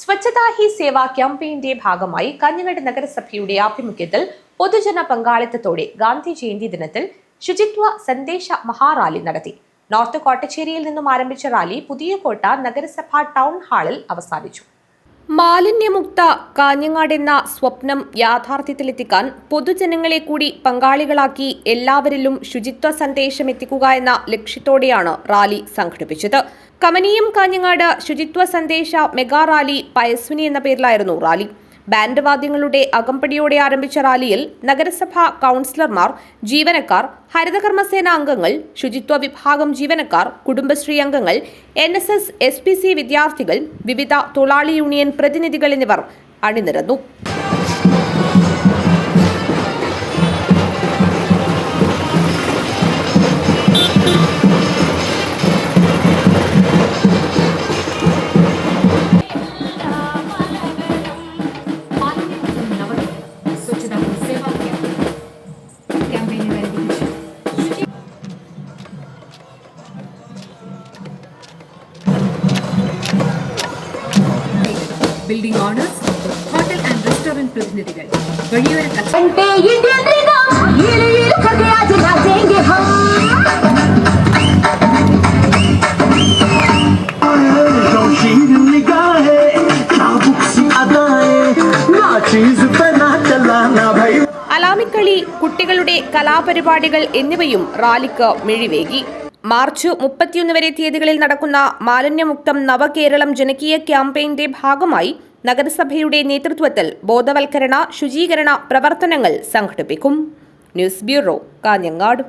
സ്വച്ഛതാ ഹി സേവ ക്യാമ്പയിന്റെ ഭാഗമായി കാഞ്ഞങ്ങാട് നഗരസഭയുടെ ആഭിമുഖ്യത്തിൽ പൊതുജന പങ്കാളിത്തത്തോടെ ഗാന്ധി ജയന്തി ദിനത്തിൽ ശുചിത്വ സന്ദേശ മഹാറാലി നടത്തി. നോർത്ത് കോട്ടച്ചേരിയിൽ നിന്നും ആരംഭിച്ച റാലി പുതിയ കോട്ട നഗരസഭാ ടൗൺ ഹാളിൽ അവസാനിച്ചു. മാലിന്യമുക്ത കാഞ്ഞങ്ങാട് എന്ന സ്വപ്നം യാഥാർത്ഥ്യത്തിലെത്തിക്കാൻ പൊതുജനങ്ങളെ കൂടി പങ്കാളികളാക്കി എല്ലാവരിലും ശുചിത്വ സന്ദേശം എത്തിക്കുക എന്ന ലക്ഷ്യത്തോടെയാണ് റാലി സംഘടിപ്പിച്ചത്. കമനീയം കാഞ്ഞങ്ങാട് ശുചിത്വ സന്ദേശ മെഗാ റാലി പയസ്വിനി എന്ന പേരിലായിരുന്നു റാലി. ബാൻഡ് വാദ്യങ്ങളുടെ അകമ്പടിയോടെ ആരംഭിച്ച റാലിയിൽ നഗരസഭാ കൗൺസിലർമാർ ജീവനക്കാർ ഹരിതകർമ്മസേന അംഗങ്ങൾ ശുചിത്വ വിഭാഗം ജീവനക്കാർ കുടുംബശ്രീ അംഗങ്ങൾ N S S S P C വിദ്യാർത്ഥികൾ വിവിധ തൊഴിലാളി യൂണിയൻ പ്രതിനിധികൾ എന്നിവർ അണിനിരന്നു. Building owners hotel and restaurant പ്രതിനിധികൾ വഴിയോര അലാമിക്കളി കുട്ടികളുടെ കലാപരിപാടികൾ എന്നിവയും റാലിക്ക് മിഴിവേകി. മാർച്ച് മുപ്പത്തിയൊന്ന് വരെ തീയതികളിൽ നടക്കുന്ന മാലിന്യമുക്തം നവകേരളം ജനകീയ ക്യാമ്പയിന്റെ ഭാഗമായി നഗരസഭയുടെ നേതൃത്വത്തിൽ ബോധവൽക്കരണ ശുചീകരണ പ്രവർത്തനങ്ങൾ സംഘടിപ്പിക്കും. News bureau Kanhangad.